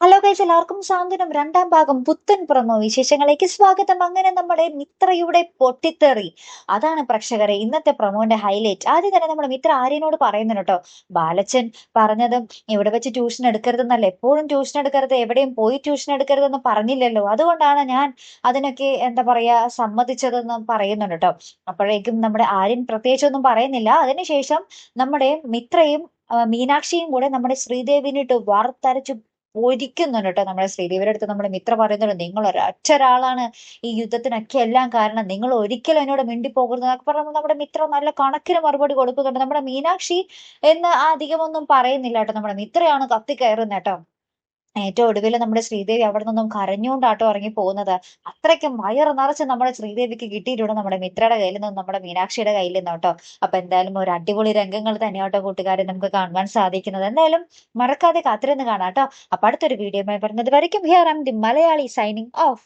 Hello guys എല്ലാവർക്കും സാന്ത്വനം രണ്ടാം ഭാഗം പുത്തൻ പ്രമോ വിശേഷങ്ങളിലേക്ക് സ്വാഗതം. അങ്ങനെ നമ്മുടെ മിത്രയുടെ പൊട്ടിത്തെറി. അതാണ് പ്രേക്ഷകരെ ഇന്നത്തെ പ്രമോന്റെ ഹൈലൈറ്റ് ആദ്യം തന്നെ നമ്മുടെ മിത്ര ആര്യനോട് പറയുന്നുണ്ട് കേട്ടോ. ബാലച്ചൻ പറഞ്ഞതും ഇവിടെ വെച്ച് ട്യൂഷൻ എടുക്കരുതെന്നല്ല എപ്പോഴും ട്യൂഷൻ എടുക്കരുത് എവിടെയും പോയി ട്യൂഷൻ എടുക്കരുതെന്ന് പറഞ്ഞില്ലല്ലോ. അതുകൊണ്ടാണ് ഞാൻ അതിനൊക്കെ എന്താ പറയാ സമ്മതിച്ചതെന്ന് പറയുന്നുണ്ട് കേട്ടോ. അപ്പോഴേക്കും നമ്മുടെ ആര്യൻ പ്രത്യേകിച്ചൊന്നും പറയുന്നില്ല. അതിനുശേഷം നമ്മുടെ മിത്രയും മീനാക്ഷിയും കൂടെ നമ്മുടെ ശ്രീദേവിനിട്ട് വാർത്തരച്ച് ഒരിക്കുന്നുണ്ട് കേട്ടോ നമ്മുടെ ശ്രീദേവിയുടെ അടുത്ത് നമ്മുടെ മിത്ര പറയുന്നുണ്ട് നിങ്ങൾ ഒരൊറ്റ ഒരാളാണ് ഈ യുദ്ധത്തിനൊക്കെ എല്ലാം കാരണം. നിങ്ങൾ ഒരിക്കലും എന്നോട് മിണ്ടിപ്പോകരുത് എന്നൊക്കെ പറഞ്ഞാൽ നമ്മുടെ മിത്ര നല്ല കണക്കിന് മറുപടി കൊടുക്കുന്നുണ്ട്. നമ്മുടെ മീനാക്ഷി എന്ന് അധികമൊന്നും പറയുന്നില്ല കേട്ടോ നമ്മുടെ മിത്രയാണ് കത്തി കയറുന്നത് കേട്ടോ. ഏറ്റവും ഒടുവിൽ നമ്മുടെ ശ്രീദേവി അവിടെ നിന്നും കരഞ്ഞുകൊണ്ടാട്ടോ ഇറങ്ങി പോകുന്നത് അത്രയ്ക്കും വയറ് നിറച്ച് നമ്മുടെ ശ്രീദേവിക്ക് കിട്ടിയിട്ടുണ്ട് നമ്മുടെ മിത്രയുടെ കയ്യിൽ നിന്നും നമ്മുടെ മീനാക്ഷിയുടെ കയ്യിൽ നിന്നും കേട്ടോ. അപ്പൊ എന്തായാലും ഒരു അടിപൊളി രംഗങ്ങൾ തന്നെയാട്ടോ കൂട്ടുകാരെ നമുക്ക് കാണുവാൻ സാധിക്കുന്നത്. എന്തായാലും മറക്കാതെ കാത്തിരുന്ന് കാണാം കേട്ടോ. അപ്പൊ അടുത്തൊരു വീഡിയോ വരുന്നത് വരയ്ക്കും. Here am the Malayali signing off